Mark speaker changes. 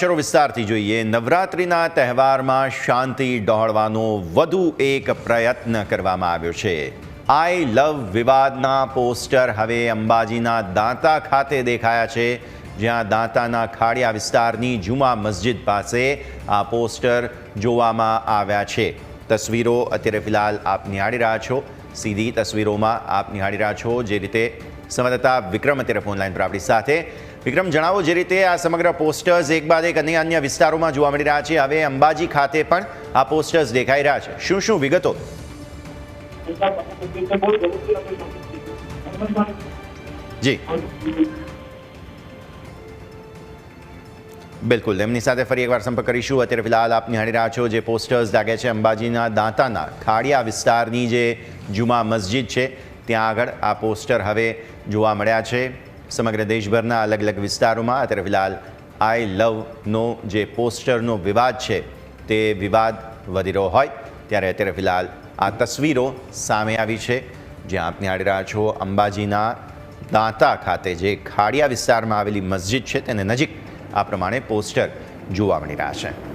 Speaker 1: શરૂ વિસ્તારથી જોઈએ, નવરાત્રિના તહેવારમાં શાંતિ ડહોળવાનો વધુ એક પ્રયત્ન કરવામાં આવ્યો છે. આઈ લવ વિવાદના પોસ્ટર હવે અંબાજીના દાંતા ખાતે દેખાયા છે. જ્યાં દાંતાના ખાડિયા વિસ્તારની જુમા મસ્જિદ પાસે આ પોસ્ટર જોવામાં આવ્યા છે. તસવીરો અત્યારે ફિલહાલ આપ નિહાળી રહ્યા છો. સીધી તસવીરોમાં આપ નિહાળી રહ્યા છો જે રીતે સંવાદદાતા વિક્રમ અત્યારે ફોનલાઈન પર આપણી સાથે વિક્રમ, જણાવો જે રીતે આ સમગ્ર પોસ્ટર્સ એક બાદ એક અન્ય અન્ય વિસ્તારોમાં જોવા મળી રહ્યા છે. હવે અંબાજી ખાતે પણ આ પોસ્ટર્સ દેખાઈ રહ્યા છે. શું શું વિગતો? જી. બિલકુલ. એમની સાથે ફરી એકવાર સંપર્ક કરીશું. અત્યારે ફિલહાલ આપ નિહાળી રહ્યા છો જે પોસ્ટર્સ લાગે છે અંબાજીના દાંતાના ખાડિયા વિસ્તારની જે જુમા મસ્જિદ છે, ત્યાં આગળ આ પોસ્ટર હવે જોવા મળ્યા છે. સમગ્ર દેશભરના અલગ અલગ વિસ્તારોમાં અત્યારે ફિલહાલ આઈ લવનો જે પોસ્ટરનો વિવાદ છે તે વિવાદ વધી રહ્યો હોય ત્યારે અત્યારે ફિલહાલ આ તસવીરો સામે આવી છે જ્યાં આપ નિહાળી રહ્યા છો અંબાજીના દાંતા ખાતે જે ખાડિયા વિસ્તારમાં આવેલી મસ્જિદ છે તેને નજીક આ પ્રમાણે પોસ્ટર જોવા મળી રહ્યા છે